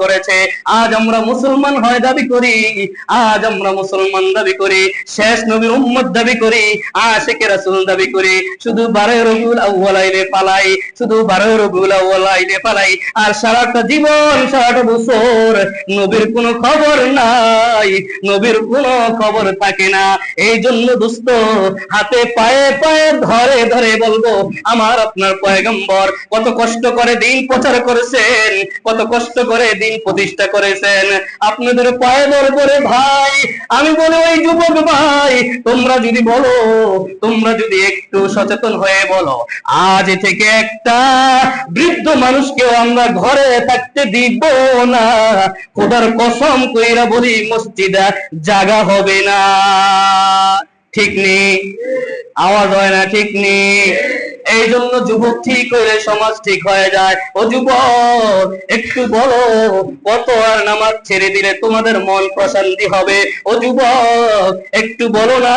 করেছে। আজ আমরা মুসলমান হয় দাবি করি, আজ আমরা মুসলমান দাবি করি, শেষ নবীর উম্মত দাবি করি, আশেকে রাসূল দাবি করি। শুধু বারো রবিউল আউয়াল আইলে পালাই, শুধু বারো রবিউল আউয়াল আইলে পালাই, আর সারাটা জীবন, সারাটা বছর নবীর কোনো খবর নাই, নবীর কোনো খবর থাকে না। এই জন্য দুস্থ হাতে পায়ে পায়ে ধরে ধরে বলব, আমার আপনার পয়গম্বর কত কষ্ট করে দিন প্রচার করেছেন, কত কষ্ট করে দিন প্রতিষ্ঠা করেছেন। আপনাদের পায়ে ধরে করে ভাই, আমি বলি, ওই যুবক ভাই, তোমরা যদি বলো, তোমরা যদি একটু সচেতন হয়ে বলো, আজ থেকে একটা বৃদ্ধ মানুষকেও আমরা ঘরে থাকতে দিব না। খোদার কসম কইরা বলি, মসজিদে জাগা হবে না। ঠিক নেই আওয়াজ হয় না, ঠিক নেই এই জন্য যুবক ঠিক হইলে সমাজ ঠিক হয়ে যায়। ও যুবক, একটু বলো, কত আর নামাজ ছেড়ে দিলে তোমাদের মন প্রশান্তি হবে? ও যুবক, একটু বলো না,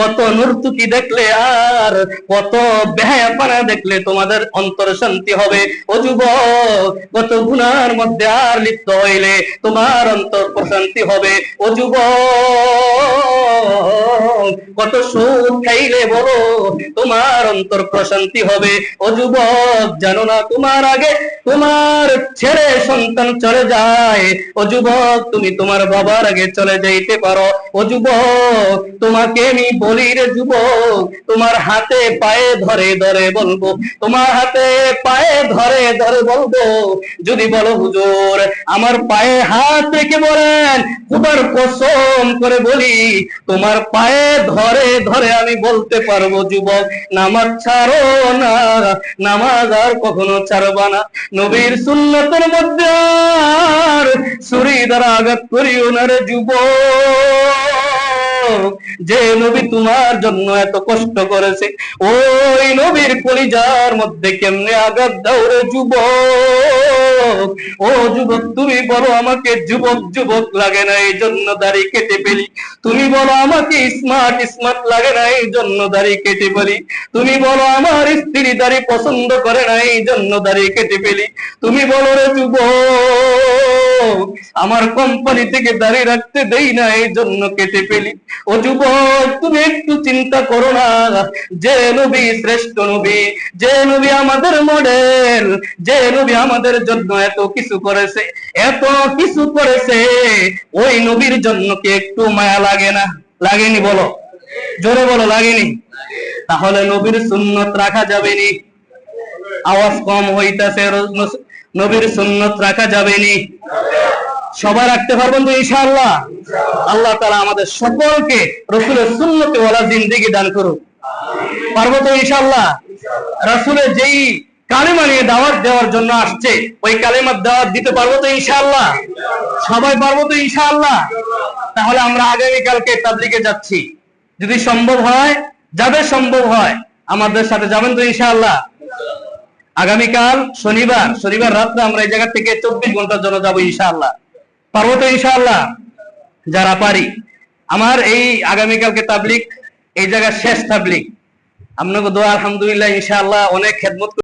কত নর্তুকি দেখলে আর কত বেহায়াপানা দেখলে তোমাদের অন্তর শান্তি হবে? ও যুবক, কত গুনার মধ্যে আর লিপ্ত হইলে তোমার অন্তর প্রশান্তি হবে? ও যুবক, কত সুখ খাইলে বলো, তোমার অন্তর প্রশান্তি হবে। ও যুবক, জানো না তোমার আগে তোমার ছেলে সন্তান চলে যায়। ও যুবক, তুমি তোমার বাবার আগে চলে যাইতে পারো। ও যুবক, তোমাকে আমি বলি রে যুবক, তোমার হাতে পায়ে ধরে ধরে বলব, তোমার হাতে পায়ে ধরে ধরে বলব, যদি বলো হুজুর, আমার পায়ে হাত রেখে বলেন খুবার কসম করে বলি, তোমার পায়ে ধরে ধরে আমি বলতে পারব যুবক, নামাজ ছাড়ো না। নামাজ আর কখনো ছাড়বা না। নবীর সুন্নতের মধ্যে আর দ্বারা আঘাত যুবক। যে নবী তোমার জন্য এত কষ্ট করেছে, ওই নবীর কলিজার মধ্যে কেমনে আঘাত দাও যুব ও যুবক, তুমি বলো আমাকে যুবক যুবক লাগে না, এই জন্য দাড়ি কেটে ফেলি। তুমি বলো আমাকে স্মার্ট স্মার্ট লাগে না, এই জন্য দাড়ি কেটে ফেলি। তুমি বলো আমার স্ত্রী দাড়ি পছন্দ করে না, এই জন্য দাড়ি কেটে ফেলি। তুমি বলো রে যুবক, আমার কোম্পানি থেকে দাঁড়িয়ে রাখতে দেই না, এই জন্য কেটে ফেলি। ও যুবক, তুমি একটু চিন্তা করো না, যে নবী শ্রেষ্ঠ নবী, যে নবী আমাদের মডেল যে নবী আমাদের জন্য এত কিছু করেছে, এত কিছু করেছে। ওই নবীর জন্য কি একটু মায়া লাগে না? লাগেনি বলো। জোরে বলো, লাগেনি? তাহলে নবীর সুন্নত রাখা যাবে নি আওয়াজ কম হইতাছে নবীর সুন্নত রাখা যাবে নি সবাই রাখতে পারবেন তো ইনশাআল্লাহ? আল্লাহ তাআলা আমাদের সকলকে রসুলের সুন্নতে ওয়ালা জিন্দেগি দান করুক। পারব তো ইনশাআল্লাহ? রসুলের যেই কালেমা নিয়ে দাওয়াত দেওয়ার জন্য আসছে। ওই কালেমার দাওয়াত দিতে পারব তো ইনশাআল্লাহ? সবাই পারব তো ইনশাআল্লাহ? তাহলে আমরা আগামীকালকে তাবলিগে যাচ্ছি। যদি সম্ভব হয় যাদের সম্ভব হয়, আমাদের সাথে যাবেন তো ইনশাআল্লাহ। আগামীকাল শনিবার শনিবার রাত্রে আমরা এই জায়গা থেকে চব্বিশ ঘণ্টার জন্য যাব ইনশাআল্লাহ। পারব তো ইনশাআল্লাহ? যারা পারি। আমার এই আগামীকালকে তাবলিক এই জায়গার শেষ তাবলিক আপনাকে দোয়া, আলহামদুলিল্লাহ, ইনশাআল্লাহ, অনেক খেদমত